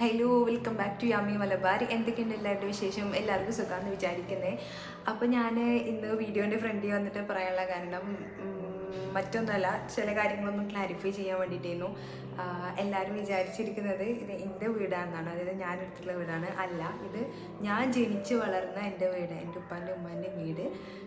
Hello welcome back to Yami Malabar എന്തൊക്കെയുണ്ട് എല്ലാവരുടെ വിശേഷം? എല്ലാവർക്കും സുഖമാണെന്ന് വിചാരിക്കുന്നത് അപ്പോൾ ഞാൻ ഇന്ന് വീഡിയോന്റെ ഫ്രണ്ടിൽ വന്നിട്ട് പറയാനുള്ള കാരണം മറ്റൊന്നല്ല ചില കാര്യങ്ങളൊന്നും ക്ലാരിഫൈ ചെയ്യാൻ വേണ്ടിയിട്ടായിരുന്നു എല്ലാവരും വിചാരിച്ചിരിക്കുന്നത് ഇത് എന്റെ വീടാണെന്നാണ് അതായത് ഞാൻ എടുത്തിട്ടുള്ള വീടാണ്. അല്ല ഇത് ഞാൻ ജനിച്ച് വളർന്ന എന്റെ വീട് എന്റെ ഉപ്പാന്റെ ഉമ്മാന്റെ വീട്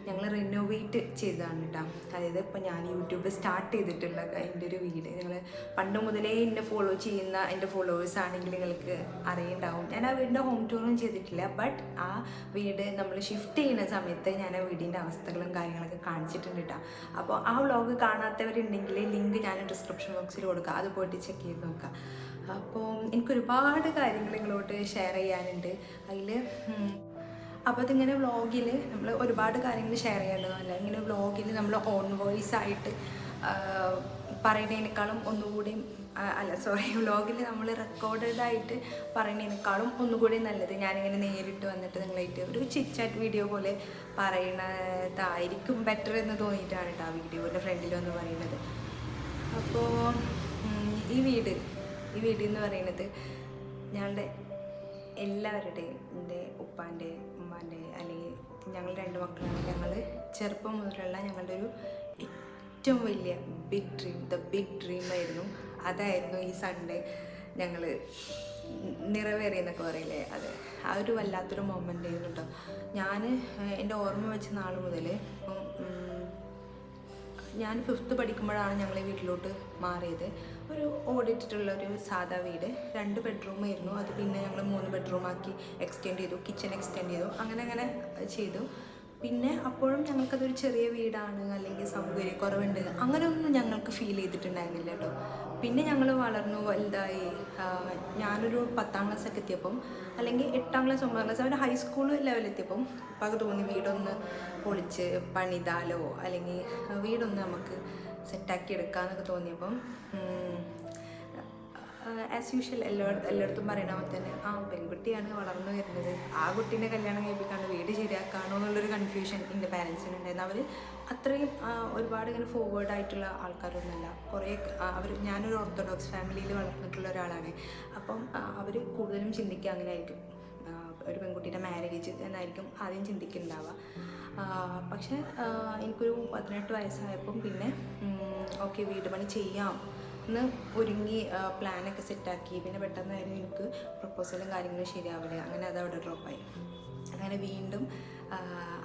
ഞങ്ങൾ റിനോവേറ്റ് ചെയ്തതാണ് കേട്ടോ അതായത് ഇപ്പോൾ ഞാൻ യൂട്യൂബ് സ്റ്റാർട്ട് ചെയ്തിട്ടുള്ള എന്റെ ഒരു വീട്. നിങ്ങൾ പണ്ട് മുതലേ എന്നെ ഫോളോ ചെയ്യുന്ന എന്റെ ഫോളോവേഴ്സ് ആണെങ്കിൽ നിങ്ങൾക്ക് അറിയുണ്ടാവും. ഞാൻ ആ വീടിന്റെ ഹോം ടൂറും ചെയ്തിട്ടില്ല ബട്ട് ആ വീട് നമ്മൾ ഷിഫ്റ്റ് ചെയ്യുന്ന സമയത്ത് ഞാൻ ആ വീടിന്റെ അവസ്ഥകളും കാര്യങ്ങളൊക്കെ കാണിച്ചിട്ടുണ്ട് കേട്ടോ അപ്പോൾ ആ വ്ളോഗ് കാണാത്തവരുണ്ടെങ്കിൽ ലിങ്ക് ഞാൻ ഡിസ്ക്രിപ്ഷൻ ബോക്സിൽ കൊടുക്കാം. അത് പോയിട്ട് ചെക്ക് ചെയ്ത് നോക്കാം. അപ്പോൾ എനിക്ക് ഒരുപാട് കാര്യങ്ങൾ ഇങ്ങോട്ട് ഷെയർ ചെയ്യാനുണ്ട്. അതിൽ അപ്പോൾ അതിങ്ങനെ വ്ളോഗിൽ നമ്മൾ ഒരുപാട് കാര്യങ്ങൾ ഷെയർ ചെയ്യേണ്ടതല്ല ഇങ്ങനെ വ്ളോഗിൽ നമ്മൾ ഓൺ വോയിസ് ആയിട്ട് പറയുന്നതിനേക്കാളും ഒന്നുകൂടി അല്ല സോറി വ്ളോഗിൽ നമ്മൾ റെക്കോർഡഡ് ആയിട്ട് പറയുന്നതിനേക്കാളും ഒന്നുകൂടി നല്ലത് ഞാനിങ്ങനെ നേരിട്ട് വന്നിട്ട് നിങ്ങളായിട്ട് ഒരു ചിറ്റ് ചാറ്റ് വീഡിയോ പോലെ പറയണതായിരിക്കും ബെറ്റർ എന്ന് തോന്നിയിട്ടാണ് കേട്ടോ ആ വീഡിയോന്റെ ഫ്രണ്ടിൽ വന്ന് പറയുന്നത്. അപ്പോൾ ഈ വീട് ഈ വീട് എന്ന് പറയുന്നത് ഞങ്ങളുടെ എല്ലാവരുടെയും എന്റെ ഉപ്പാന്റെ ഉമ്മാന്റെ അല്ലെങ്കിൽ ഞങ്ങൾ രണ്ട് മക്കളാണ്. ഞങ്ങൾ ചെറുപ്പം മുതലുള്ള ഞങ്ങളുടെ ഒരു ഏറ്റവും വലിയ big dream the big dream ആയിരുന്നു അതായിരുന്നു ഈ സൺഡേ ഞങ്ങൾ നിറവേറിയെന്നൊക്കെ പറയില്ലേ? അത്. ആ ഒരു വല്ലാത്തൊരു മൊമെന്റ് ആയിരുന്നു കേട്ടോ ഞാൻ എന്റെ ഓർമ്മ വെച്ച നാൾ മുതൽ ഞാൻ ഫിഫ്ത്ത് പഠിക്കുമ്പോഴാണ് ഞങ്ങൾ വീട്ടിലോട്ട് മാറിയത്. ഒരു ഓടിട്ടിട്ടുള്ള ഒരു സാധാ വീട്. രണ്ട് ബെഡ്റൂം ആയിരുന്നു. അത് പിന്നെ ഞങ്ങൾ മൂന്ന് ബെഡ്റൂമാക്കി എക്സ്റ്റെൻഡ് ചെയ്തു. കിച്ചൺ എക്സ്റ്റെൻഡ് ചെയ്തു. അങ്ങനെ അങ്ങനെ ചെയ്തു. പിന്നെ അപ്പോഴും ഞങ്ങൾക്കതൊരു ചെറിയ വീടാണ്. അല്ലെങ്കിൽ സൗകര്യക്കുറവുണ്ട് അങ്ങനെയൊന്നും ഞങ്ങൾക്ക് ഫീൽ ചെയ്തിട്ടുണ്ടായിരുന്നില്ല കേട്ടോ പിന്നെ ഞങ്ങൾ വളർന്നു വലുതായി. ഞാനൊരു പത്താം ക്ലാസ് ഒക്കെ എത്തിയപ്പം അല്ലെങ്കിൽ എട്ടാം ക്ലാസ് ഒമ്പതാം ക്ലാസ് അവർ ഹൈസ്കൂൾ ലെവലെത്തിയപ്പം അത് തോന്നി വീടൊന്ന് പൊളിച്ച് പണിതാലോ അല്ലെങ്കിൽ വീടൊന്ന് നമുക്ക് സെറ്റാക്കി എടുക്കാമെന്നൊക്കെ തോന്നിയപ്പം ആസ് യൂഷ്വൽ എല്ലാ എല്ലായിടത്തും പറയണ പോലെ തന്നെ ആ പെൺകുട്ടിയാണ് വളർന്നു വരുന്നത്. ആ കുട്ടീനെ കല്യാണം കഴിപ്പിക്കാണ്ട് വീട് ശരിയാക്കാണോ എന്നുള്ളൊരു കൺഫ്യൂഷൻ എന്റെ പാരൻസിന് ഉണ്ടായിരുന്നു. അവർ അത്രയും ഒരുപാട് ഇങ്ങനെ ഫോർവേഡ് ആയിട്ടുള്ള ആൾക്കാരൊന്നുമല്ല. കുറേ അവർ ഞാനൊരു ഓർത്തഡോക്സ് ഫാമിലിയിൽ വളർന്നിട്ടുള്ള ഒരാളാണ്. അപ്പം അവർ കൂടുതലും ചിന്തിക്കുക അങ്ങനെ ആയിരിക്കും ഒരു പെൺകുട്ടിയുടെ മാരേജ് എന്നായിരിക്കും ആദ്യം ചിന്തിക്കുന്നുണ്ടാവുക. പക്ഷേ എനിക്കൊരു പതിനെട്ട് വയസ്സായപ്പം പിന്നെ ഓക്കെ വീട് പണി ചെയ്യാം. എന്ന് ഒരുങ്ങി പ്ലാനൊക്കെ സെറ്റാക്കി പിന്നെ പെട്ടെന്നായിരുന്നു എനിക്ക് പ്രപ്പോസലും കാര്യങ്ങളും ശരിയാവില്ല അങ്ങനെ അത് അവിടെ ഡ്രോപ്പായി അങ്ങനെ വീണ്ടും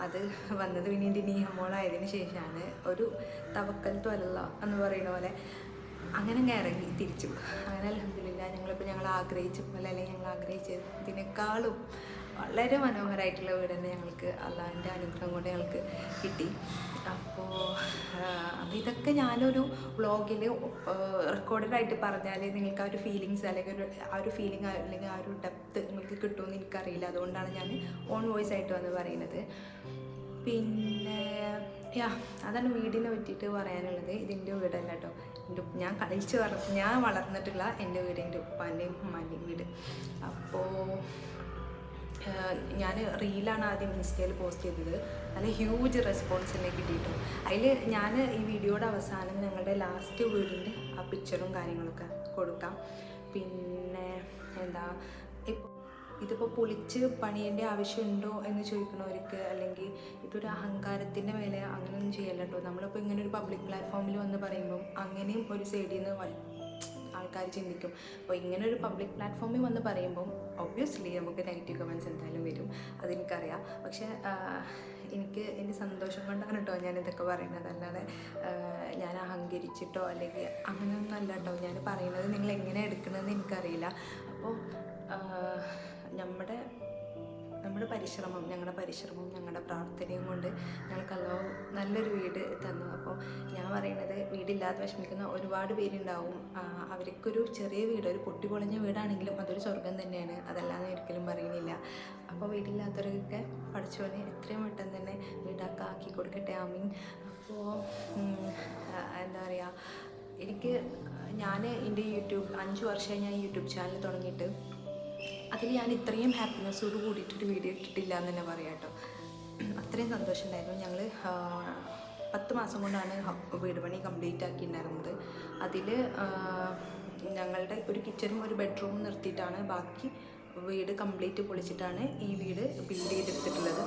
അത് വന്നത് പിന്നെ എന്റെ നിയമോളായതിനു ശേഷമാണ് ഒരു തവക്കൽ തൊലല്ല എന്ന് പറയുന്ന പോലെ അങ്ങനെ അങ്ങ് ഇറങ്ങി തിരിച്ചു. അങ്ങനെ അലഹമില്ല ഞങ്ങളിപ്പോൾ ഞങ്ങൾ ആഗ്രഹിച്ച പോലെ അല്ലെങ്കിൽ ഞങ്ങൾ ആഗ്രഹിച്ചതിനേക്കാളും വളരെ മനോഹരമായിട്ടുള്ള വീട് തന്നെ ഞങ്ങൾക്ക് അള്ളാഹിന്റെ അനുഗ്രഹം കൊണ്ട് ഞങ്ങൾക്ക് കിട്ടി. അപ്പോൾ അപ്പോൾ ഇതൊക്കെ ഞാനൊരു വ്ളോഗിൽ റെക്കോർഡഡ് ആയിട്ട് പറഞ്ഞാൽ നിങ്ങൾക്ക് ആ ഒരു ഫീലിങ്സ് അല്ലെങ്കിൽ ഒരു ആ ഒരു ഫീലിംഗ് അല്ലെങ്കിൽ ആ ഒരു ഡെപ്ത് നിങ്ങൾക്ക് കിട്ടുമെന്ന് എനിക്കറിയില്ല. അതുകൊണ്ടാണ് ഞാൻ ഓൺ വോയിസ് ആയിട്ട് വന്ന് പറയുന്നത്. പിന്നെ യാ അതാണ് വീടിനെ പറ്റിയിട്ട് പറയാനുള്ളത്. ഇതിന്റെ വീടല്ല കേട്ടോ എന്റെ ഞാൻ കളിച്ച് വളർ ഞാൻ വളർന്നിട്ടുള്ള എന്റെ വീട് എന്റെ ഉപ്പാന്റെയും ഉമ്മാന്റെയും വീട്. അപ്പോൾ ഞാൻ റീലാണ് ആദ്യം ഇൻസ്റ്റയിൽ പോസ്റ്റ് ചെയ്തത്. നല്ല ഹ്യൂജ് റെസ്പോൺസ് എന്നെ കിട്ടിയിട്ടു. അതിൽ ഞാൻ ഈ വീഡിയോയുടെ അവസാനം ഞങ്ങളുടെ ലാസ്റ്റ് വീടിന്റെ ആ പിക്ചറും കാര്യങ്ങളൊക്കെ കൊടുക്കാം. പിന്നെ എന്താ ഇതിപ്പോൾ പൊളിച്ച് പണിയേണ്ട ആവശ്യമുണ്ടോ എന്ന് ചോദിക്കുന്നവർക്ക് അല്ലെങ്കിൽ ഇതൊരു അഹങ്കാരത്തിന്റെ മേലെ അങ്ങനെയൊന്നും ചെയ്യല്ലോ നമ്മളിപ്പോൾ ഇങ്ങനെ ഒരു പബ്ലിക് പ്ലാറ്റ്ഫോമിൽ വന്ന് പറയുമ്പം അങ്ങനെയും ഒരു സൈഡിൽ നിന്ന് ആൾക്കാർ ചിന്തിക്കും. അപ്പോൾ ഇങ്ങനെ ഒരു പബ്ലിക് പ്ലാറ്റ്ഫോമിൽ വന്ന് പറയുമ്പം ഒബ്വിയസ്ലി നമുക്ക് നെഗറ്റീവ് കമൻസ് എന്തായാലും വരും. അതെനിക്കറിയാം. പക്ഷേ എനിക്ക് എന്റെ സന്തോഷം കൊണ്ടാണ് കേട്ടോ ഞാൻ ഇതൊക്കെ പറയുന്നത്. അല്ലാതെ ഞാൻ അഹങ്കരിച്ചിട്ടോ അല്ലെങ്കിൽ അങ്ങനെയൊന്നും അല്ല കേട്ടോ ഞാൻ പറയുന്നത് നിങ്ങൾ എങ്ങനെ എടുക്കണമെന്ന് എനിക്കറിയില്ല. അപ്പോൾ നമ്മുടെ നമ്മുടെ പരിശ്രമം ഞങ്ങളുടെ പരിശ്രമവും ഞങ്ങളുടെ പ്രാർത്ഥനയും കൊണ്ട് ഞങ്ങൾക്ക് അല്ലോ നല്ലൊരു വീട് തന്നു. അപ്പോൾ ഞാൻ പറയുന്നത് വീടില്ലാതെ വിഷമിക്കുന്ന ഒരുപാട് പേരുണ്ടാവും. അവർക്കൊരു ചെറിയ വീട് ഒരു പൊട്ടിപ്പൊളിഞ്ഞ വീടാണെങ്കിലും അതൊരു സ്വർഗം തന്നെയാണ്. അതല്ലാതെ ഒരിക്കലും പറയുന്നില്ല. അപ്പോൾ വീടില്ലാത്തവരൊക്കെ പഠിച്ചോനെ എത്രയും പെട്ടെന്ന് തന്നെ വീടൊക്കെ ആക്കി കൊടുക്കട്ടെ. ആമീൻ അപ്പോൾ എന്താ പറയുക എനിക്ക് ഞാൻ എന്റെ യൂട്യൂബ് അഞ്ച് വർഷമായി ഞാൻ യൂട്യൂബ് ചാനൽ തുടങ്ങിയിട്ട് അതിൽ ഞാൻ ഇത്രയും ഹാപ്പിനെസ്സോട് കൂടിയിട്ടൊരു വീഡിയോ ഇട്ടിട്ടില്ല എന്ന് തന്നെ പറയാം കേട്ടോ. അത്രയും സന്തോഷമുണ്ടായിരുന്നു. ഞങ്ങൾ പത്ത് മാസം കൊണ്ടാണ് വീട് പണി കംപ്ലീറ്റ് ആക്കിയിട്ടുണ്ടായിരുന്നത്. അതിൽ ഞങ്ങളുടെ ഒരു കിച്ചണും ഒരു ബെഡ്റൂമും നിർത്തിയിട്ടാണ് ബാക്കി വീട് കംപ്ലീറ്റ് പൊളിച്ചിട്ടാണ് ഈ വീട് ബിൽഡ് ചെയ്തെടുത്തിട്ടുള്ളത്.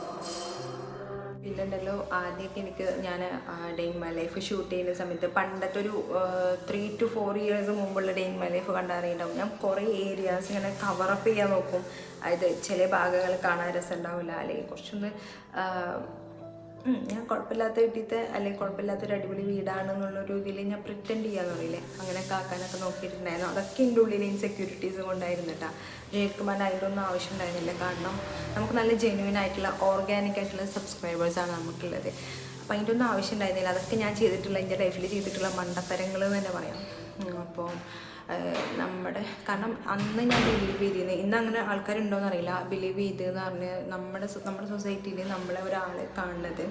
പിന്നുണ്ടല്ലോ ആദ്യമൊക്കെ എനിക്ക് ഞാൻ ഡെയിൻ മൈ ലൈഫ് ഷൂട്ട് ചെയ്യുന്ന സമയത്ത് പണ്ടത്തെ ഒരു ത്രീ ടു ഫോർ ഇയേഴ്സ് മുമ്പുള്ള ഡെയിൻ മൈ ലൈഫ് കണ്ടറിയുണ്ടാവും ഞാൻ കുറേ ഏരിയാസ് ഇങ്ങനെ കവറപ്പ് ചെയ്യാൻ നോക്കും. അതായത് ചില ഭാഗങ്ങൾ കാണാൻ രസം ഉണ്ടാവില്ല. അല്ലെങ്കിൽ കുറച്ചൊന്ന് ഞാൻ കുഴപ്പമില്ലാത്ത വീട്ടിലത്തെ അല്ലെങ്കിൽ കുഴപ്പമില്ലാത്തൊരു അടിപൊളി വീടാണെന്നുള്ള ഒരു ഇതിൽ ഞാൻ പ്രിറ്റൻഡ് ചെയ്യാന്ന് പറയില്ലേ അങ്ങനെയൊക്കെ ആക്കാനൊക്കെ നോക്കിയിട്ടുണ്ടായിരുന്നു. അതൊക്കെ എന്റെ ഉള്ളിൽ ഇൻസെക്യൂരിറ്റീസ് കൊണ്ടായിരുന്നു കേട്ടോ പറഞ്ഞാൽ അതിന്റെ ഒന്നും ആവശ്യം ഉണ്ടായിരുന്നില്ല. കാരണം നമുക്ക് നല്ല ജെന്യൂൻ ആയിട്ടുള്ള ഓർഗാനിക് ആയിട്ടുള്ള സബ്സ്ക്രൈബേഴ്സാണ് നമുക്കുള്ളത്. അപ്പോൾ അതിന്റെ ഒന്നും ആവശ്യം ഉണ്ടായിരുന്നില്ല. അതൊക്കെ ഞാൻ ചെയ്തിട്ടുള്ള എന്റെ ലൈഫിൽ ചെയ്തിട്ടുള്ള മണ്ടത്തരങ്ങൾ എന്ന് തന്നെ പറയാം. അപ്പോൾ നമ്മുടെ കാരണം അന്ന് ഞാൻ ബിലീവ് ചെയ്തിരുന്നത് ഇന്ന് അങ്ങനെ ആൾക്കാരുണ്ടോയെന്ന് അറിയില്ല ബിലീവ് ചെയ്തതെന്ന് പറഞ്ഞ് നമ്മുടെ നമ്മുടെ സൊസൈറ്റിയിൽ നമ്മളെ ഒരാളെ കാണുന്നത്.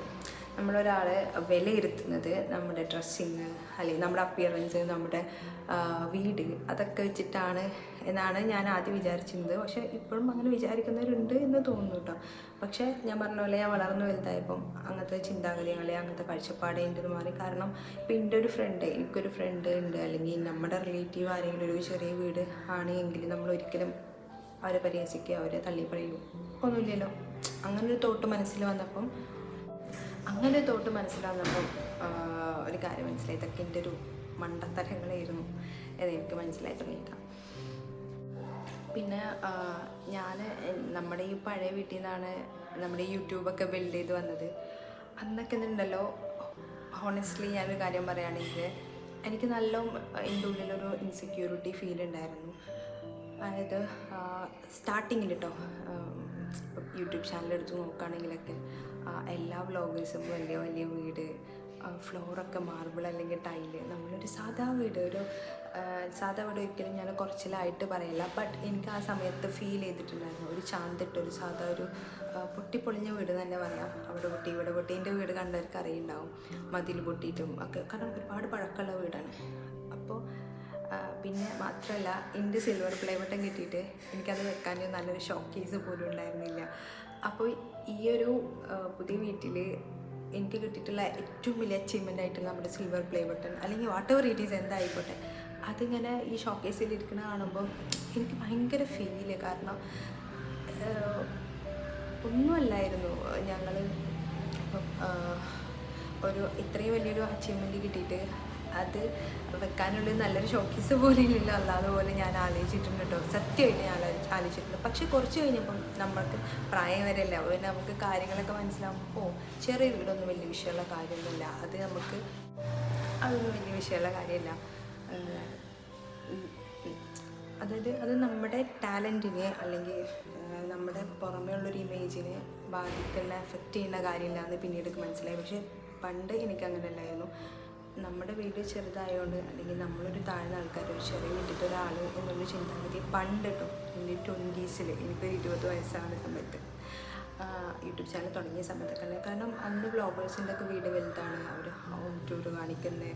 നമ്മളൊരാളെ വിലയിരുത്തുന്നത് നമ്മുടെ ഡ്രസ്സിങ് അല്ലെങ്കിൽ നമ്മുടെ അപ്പിയറൻസ് നമ്മുടെ വീട് അതൊക്കെ വെച്ചിട്ടാണ് എന്നാണ് ഞാൻ ആദ്യം വിചാരിച്ചിരുന്നത്. പക്ഷേ ഇപ്പോഴും അങ്ങനെ വിചാരിക്കുന്നവരുണ്ട് എന്ന് തോന്നുന്നു കേട്ടോ. പക്ഷേ ഞാൻ പറഞ്ഞ പോലെ ഞാൻ വളർന്നു വലുതായപ്പം അങ്ങനത്തെ ചിന്താഗതികളെ അങ്ങനത്തെ കാഴ്ചപ്പാട് എന്റെ മാറി. കാരണം ഇപ്പം എന്റെ ഒരു ഫ്രണ്ട് എനിക്കൊരു ഫ്രണ്ട് ഉണ്ട്. അല്ലെങ്കിൽ നമ്മുടെ റിലേറ്റീവ് ആരെങ്കിലും ഒരു ചെറിയ വീട് ആണ് എങ്കിൽ നമ്മൾ ഒരിക്കലും അവരെ പരിഹസിക്കുക അവരെ തള്ളിപ്പറയുക ഒന്നുമില്ലല്ലോ. അങ്ങനെ ഒരു തോട്ട് മനസ്സിൽ വന്നപ്പം അങ്ങനെ തോട്ട് മനസ്സിലാകുന്നപ്പോൾ ഒരു കാര്യം മനസ്സിലായി. ഇതൊക്കെ എന്റെ ഒരു മണ്ടത്തരങ്ങളായിരുന്നു. എനിക്ക് മനസ്സിലായി തുടങ്ങിയിട്ടാണ് പിന്നെ ഞാൻ നമ്മുടെ ഈ പഴയ വീട്ടിൽ നിന്നാണ് നമ്മുടെ യൂട്യൂബൊക്കെ ബിൽഡ് ചെയ്ത് വന്നത്. അന്നൊക്കെ ഉണ്ടല്ലോ ഹോണസ്റ്റ്ലി ഞാനൊരു കാര്യം പറയുകയാണെങ്കിൽ എനിക്ക് നല്ല എന്റെ ഉള്ളിലൊരു ഇൻസെക്യൂരിറ്റി ഫീൽ ഉണ്ടായിരുന്നു. അതായത് സ്റ്റാർട്ടിങ്ങിൽ കേട്ടോ യൂട്യൂബ് ചാനൽ എടുത്ത് നോക്കുകയാണെങ്കിലൊക്കെ എല്ലാ വ്ളോഗേഴ്സും വലിയ വലിയ വീട് ഫ്ലോറൊക്കെ മാർബിൾ അല്ലെങ്കിൽ ടൈൽ നമ്മളൊരു സാധാ വീട് ഒരു സാധാ വീട് ഒരിക്കലും ഞാൻ കുറച്ചിലായിട്ട് പറയില്ല. ബട്ട് എനിക്ക് ആ സമയത്ത് ഫീൽ ചെയ്തിട്ടുണ്ടായിരുന്നു. ഒരു ചാന്തിട്ട് ഒരു സാധാ ഒരു പൊട്ടിപ്പൊളിഞ്ഞ വീട് തന്നെ പറയാം. അവിടെ പൊട്ടി ഇവിടെ പൊട്ടി. എന്റെ വീട് കണ്ടവർക്ക് അറിയുണ്ടാവും. മതിൽ പൊട്ടിയിട്ടും ഒക്കെ. കാരണം ഒരുപാട് പഴക്കമുള്ള വീടാണ്. അപ്പോൾ പിന്നെ മാത്രമല്ല എന്റെ സിൽവർ പ്ലേ ബട്ടൺ കിട്ടിയിട്ട് എനിക്കത് വെക്കാൻ നല്ലൊരു ഷോക്ക് കേസ് പോലും ഉണ്ടായിരുന്നില്ല. അപ്പോൾ ഈ ഒരു പുതിയ വീട്ടിൽ എനിക്ക് കിട്ടിയിട്ടുള്ള ഏറ്റവും വലിയ അച്ചീവ്മെന്റ് ആയിട്ടുള്ള നമ്മുടെ സിൽവർ പ്ലേ ബട്ടൺ അല്ലെങ്കിൽ വാട്ട് എവർ ഇറ്റ് ഈസ് എന്തായിക്കോട്ടെ അതിങ്ങനെ ഈ ഷോക്ക് കേസിൽ ഇരിക്കുന്ന കാണുമ്പോൾ എനിക്ക് ഭയങ്കര ഫീൽ കാരണം ഒന്നുമല്ലായിരുന്നു ഞങ്ങൾ ഒരു ഇത്രയും വലിയൊരു അച്ചീവ്മെന്റ് കിട്ടിയിട്ട് അത് വെക്കാനുള്ള നല്ലൊരു ഷോക്കീസ് പോലെ ഇല്ലല്ലോ. അല്ലാതെ പോലെ ഞാൻ ആലോചിച്ചിട്ടുണ്ട് കേട്ടോ സത്യമായിട്ട് ഞാൻ ആലോചി- ആലോചിച്ചിട്ടുണ്ട്. പക്ഷെ കുറച്ച് കഴിഞ്ഞപ്പം നമ്മൾക്ക് പ്രായം വരെയല്ല അപ്പോൾ നമുക്ക് കാര്യങ്ങളൊക്കെ മനസ്സിലാകുമ്പോൾ ചെറിയ വീടൊന്നും വലിയ വിഷയമുള്ള കാര്യമൊന്നുമില്ല. അത് നമുക്ക് അതൊന്നും വലിയ വിഷയമുള്ള കാര്യമല്ല. അതായത് അത് നമ്മുടെ ടാലന്റിനെ അല്ലെങ്കിൽ നമ്മുടെ പുറമേ ഉള്ളൊരു ഇമേജിനെ ബാധിക്കുന്ന എഫക്റ്റ് ചെയ്യുന്ന കാര്യമില്ല എന്ന് പിന്നീട് മനസ്സിലായി. പക്ഷേ പണ്ട് എനിക്ക് അങ്ങനെ അല്ലായിരുന്നു നമ്മുടെ വീട് ചെറുതായതുകൊണ്ട് അല്ലെങ്കിൽ നമ്മളൊരു താഴ്ന്ന ആൾക്കാർ ഒരു ചെറിയ വീട്ടിലത്തെ ഒരാൾ എന്നുള്ള ചിന്താഗതി പണ്ട് കേട്ടോ എന്റെ ട്വന്റീസിൽ എനിക്കൊരു ഇരുപത് വയസ്സാണ് സമയത്ത്. യൂട്യൂബ് ചാനൽ തുടങ്ങിയ സമയത്തൊക്കെ കാരണം അന്ന് ബ്ലോഗേഴ്സിന്റെ ഒക്കെ വീട് വലുതാണ് അവർ ഹോം ടൂർ കാണിക്കുന്നത്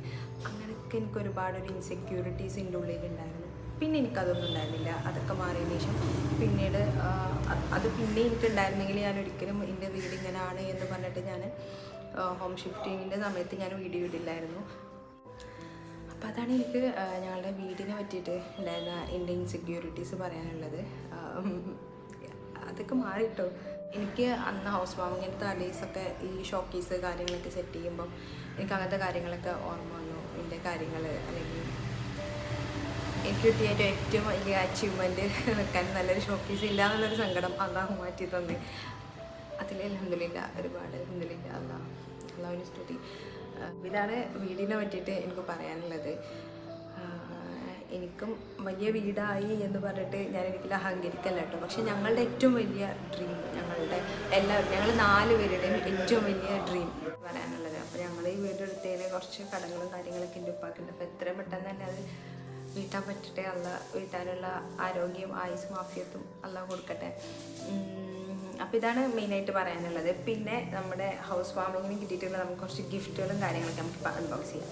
അങ്ങനെയൊക്കെ എനിക്ക് ഒരുപാട് ഒരു ഇൻസെക്യൂരിറ്റീസ് എന്റെ ഉള്ളിലുണ്ടായിരുന്നു. പിന്നെ എനിക്കതൊന്നും ഉണ്ടായിരുന്നില്ല. അതൊക്കെ മാറിയതിന് ശേഷം പിന്നീട് അത് പിന്നെ എനിക്കുണ്ടായിരുന്നെങ്കിൽ ഞാൻ ഒരിക്കലും എന്റെ വീട് ഇങ്ങനെയാണ് എന്ന് പറഞ്ഞിട്ട് ഞാൻ ഹോം ഷിഫ്റ്റിങ്ങിന്റെ സമയത്ത് ഞാൻ വീഡിയോ ഇടില്ലായിരുന്നു. അപ്പോൾ അതാണ് എനിക്ക് ഞങ്ങളുടെ വീടിനെ പറ്റിയിട്ട് ഉണ്ടായിരുന്ന എന്റെ ഇൻസെക്യൂരിറ്റീസ് പറയാനുള്ളത്. അതൊക്കെ മാറിയിട്ടോ എനിക്ക് അന്ന് ഹൗസ് വാമിങ്ങിന്റെ തലേസൊക്കെ ഈ ഷോക്കീസ് കാര്യങ്ങളൊക്കെ സെറ്റ് ചെയ്യുമ്പം എനിക്ക് അങ്ങനത്തെ കാര്യങ്ങളൊക്കെ ഓർമ്മ വന്നു. എന്റെ കാര്യങ്ങൾ അല്ലെങ്കിൽ എനിക്ക് കിട്ടിയ ഏറ്റവും വലിയ അച്ചീവ്മെന്റ് വെക്കാൻ നല്ലൊരു ഷോക്കീസ് ഇല്ല എന്നുള്ളൊരു സങ്കടം അള്ളാഹു മാറ്റി തന്നെ. അതിൽ അലഹമില്ല ഒരുപാട് അലഹമില്ല അല്ല അള്ളാഹുവിന് സ്തുതി. ഇതാണ് വീടിനെ പറ്റിയിട്ട് എനിക്ക് പറയാനുള്ളത്. എനിക്കും വലിയ വീടായി എന്ന് പറഞ്ഞിട്ട് ഞാൻ ഒരിക്കലും അഹങ്കരിക്കല്ല കേട്ടോ. പക്ഷെ ഞങ്ങളുടെ ഏറ്റവും വലിയ ഡ്രീം ഞങ്ങളുടെ എല്ലാവരും ഞങ്ങൾ നാല് പേരുടെയും ഏറ്റവും വലിയ ഡ്രീം പറയാനുള്ളത്. അപ്പോൾ ഞങ്ങൾ ഈ വീടെടുത്തതിന് കുറച്ച് കടങ്ങളും കാര്യങ്ങളൊക്കെ എന്റെ ഉപ്പാക്കുണ്ട്. അപ്പോൾ എത്രയും പെട്ടെന്ന് തന്നെ അത് വീട്ടാൻ പറ്റട്ടെ? അല്ല വീട്ടാനുള്ള ആരോഗ്യം ആയുസ് മാഫിയത്തും അല്ല കൊടുക്കട്ടെ. അപ്പോൾ ഇതാണ് മെയിനായിട്ട് പറയാനുള്ളത്. പിന്നെ നമ്മുടെ ഹൗസ് വാമിങ്ങിന് കിട്ടിയിട്ടുള്ള നമുക്ക് കുറച്ച് ഗിഫ്റ്റുകളും കാര്യങ്ങളൊക്കെ നമുക്ക് അൺബോക്സ് ചെയ്യാം.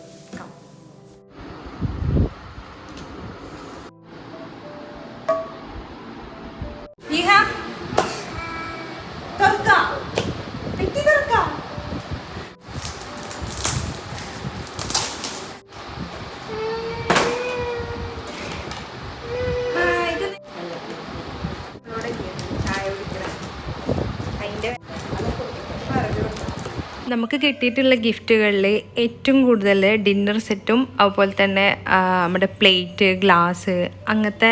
നമുക്ക് കിട്ടിയിട്ടുള്ള ഗിഫ്റ്റുകളിൽ ഏറ്റവും കൂടുതൽ ഡിന്നർ സെറ്റും അതുപോലെ തന്നെ നമ്മുടെ പ്ലേറ്റ് ഗ്ലാസ് അങ്ങനത്തെ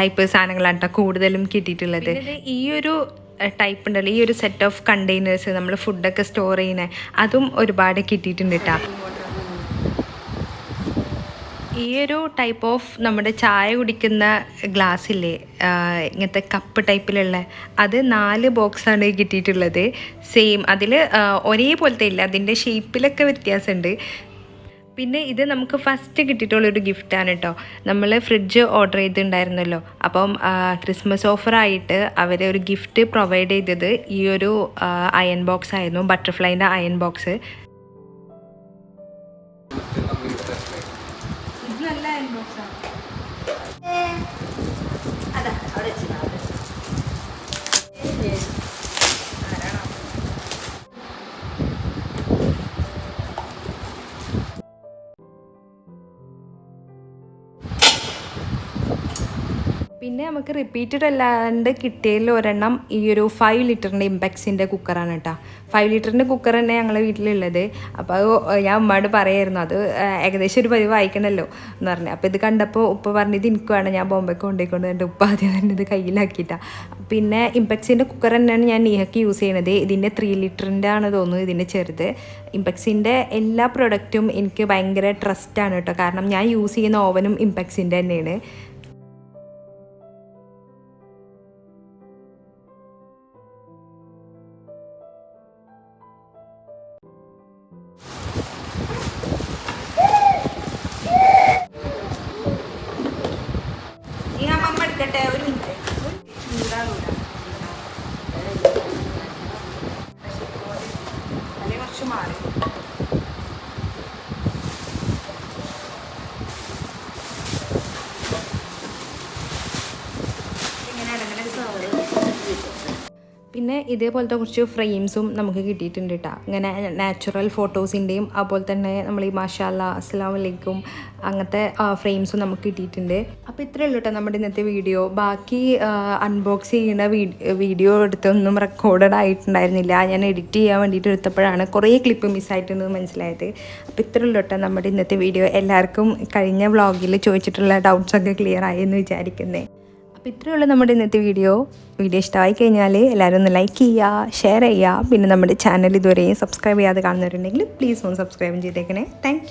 ടൈപ്പ് സാധനങ്ങളാണ് കേട്ടോ കൂടുതലും കിട്ടിയിട്ടുള്ളത്. ഈ ഒരു ടൈപ്പ് ഉണ്ടല്ലോ ഈ ഒരു സെറ്റ് ഓഫ് കണ്ടെയ്നേഴ്സ് നമ്മൾ ഫുഡൊക്കെ സ്റ്റോർ ചെയ്യുന്നത് അതും ഒരുപാട് കിട്ടിയിട്ടുണ്ട് കേട്ടോ ഈ ഒരു ടൈപ്പ് ഓഫ് നമ്മുടെ ചായ കുടിക്കുന്ന ഗ്ലാസ്സില്ലേ ഇങ്ങനത്തെ കപ്പ് ടൈപ്പിലുള്ള അത് നാല് ബോക്സാണ് കിട്ടിയിട്ടുള്ളത്. സെയിം അതിൽ ഒരേപോലത്തെ ഇല്ല അതിന്റെ ഷേപ്പിലൊക്കെ വ്യത്യാസമുണ്ട് പിന്നെ ഇത് നമുക്ക് ഫസ്റ്റ് കിട്ടിയിട്ടുള്ളൊരു ഗിഫ്റ്റാണ് കേട്ടോ നമ്മൾ ഫ്രിഡ്ജ് ഓർഡർ ചെയ്തിട്ടുണ്ടായിരുന്നല്ലോ. അപ്പം ക്രിസ്മസ് ഓഫറായിട്ട് അവർ ഒരു ഗിഫ്റ്റ് പ്രൊവൈഡ് ചെയ്തത് ഈ ഒരു അയൺ ബോക്സ് ആയിരുന്നു ബട്ടർഫ്ലൈന്റെ അയൺ ബോക്സ് നല്ല അയൺ ബോക്സാണ് അതാ അവിടെ വെച്ചിടാം പിന്നെ നമുക്ക് റിപ്പീറ്റഡ് അല്ലാണ്ട് കിട്ടിയതിൽ ഒരെണ്ണം ഈ ഒരു ഫൈവ് ലിറ്ററിന്റെ ഇമ്പെക്സിന്റെ കുക്കറാണ് കേട്ടോ. ഫൈവ് ലിറ്ററിന്റെ കുക്കർ തന്നെ ഞങ്ങളുടെ വീട്ടിലുള്ളത്. അപ്പോൾ അത് ഞാൻ ഉമ്മയോട് പറയായിരുന്നു അത് ഏകദേശം ഒരു പതിവ് വായിക്കണമല്ലോ എന്ന് പറഞ്ഞു. അപ്പോൾ ഇത് കണ്ടപ്പോൾ ഉപ്പ പറഞ്ഞു ഇത് എനിക്ക് ഞാൻ ബോംബെക്ക് കൊണ്ടുപോയിക്കൊണ്ട് എന്റെ ഉപ്പ ആദ്യം തന്നെ ഇത് കയ്യിലാക്കിയിട്ടാണ് പിന്നെ ഇമ്പെക്സിന്റെ കുക്കർ തന്നെയാണ് ഞാൻ നീഹക്ക് യൂസ് ചെയ്യണത്. ഇതിന്റെ ത്രീ ലിറ്ററിന്റെ ആണ് തോന്നുന്നു ഇതിന്റെ ചെറുത്. ഇമ്പെക്സിന്റെ എല്ലാ പ്രൊഡക്റ്റും എനിക്ക് ഭയങ്കര ട്രസ്റ്റാണ് കേട്ടോ. കാരണം ഞാൻ യൂസ് ചെയ്യുന്ന ഓവനും ഇമ്പെക്സിന്റെ തന്നെയാണ്. പിന്നെ ഇതേപോലത്തെ കുറച്ച് ഫ്രെയിംസും നമുക്ക് കിട്ടിയിട്ടുണ്ട് കേട്ടോ ഇങ്ങനെ നാച്ചുറൽ ഫോട്ടോസിന്റെയും അതുപോലെ തന്നെ നമ്മൾ ഈ മാഷാല്ല അസ്സാം വലൈക്കും അങ്ങനത്തെ ഫ്രെയിംസും നമുക്ക് കിട്ടിയിട്ടുണ്ട്. അപ്പോൾ ഇത്രയേ ഉള്ളൂ കേട്ടോ നമ്മുടെ ഇന്നത്തെ വീഡിയോ. ബാക്കി അൺബോക്സ് ചെയ്യുന്ന വീഡിയോ എടുത്തൊന്നും റെക്കോർഡഡ് ആയിട്ടുണ്ടായിരുന്നില്ല. ഞാൻ എഡിറ്റ് ചെയ്യാൻ വേണ്ടിയിട്ട് എടുത്തപ്പോഴാണ് കുറേ ക്ലിപ്പ് മിസ്സായിട്ടെന്ന് മനസ്സിലായത്. അപ്പോൾ ഇത്രയേ ഉള്ളൂ കേട്ടോ നമ്മുടെ ഇന്നത്തെ വീഡിയോ. എല്ലാവർക്കും കഴിഞ്ഞ വ്ളോഗിൽ ചോദിച്ചിട്ടുള്ള ഡൗട്ട്സൊക്കെ ക്ലിയർ ആയി എന്ന് വിചാരിക്കുന്നത് അപ്പോൾ ഇത്രയുള്ള നമ്മുടെ ഇന്നത്തെ വീഡിയോ. വീഡിയോ ഇഷ്ടമായി കഴിഞ്ഞാൽ എല്ലാവരും ഒന്ന് ലൈക്ക് ചെയ്യുക ഷെയർ ചെയ്യുക. പിന്നെ നമ്മുടെ ചാനൽ ഇതുവരെയും സബ്സ്ക്രൈബ് ചെയ്യാതെ കാണുന്നവരുണ്ടെങ്കിൽ പ്ലീസ് ഒന്ന് സബ്സ്ക്രൈബ് ചെയ്തേക്കണേ. താങ്ക്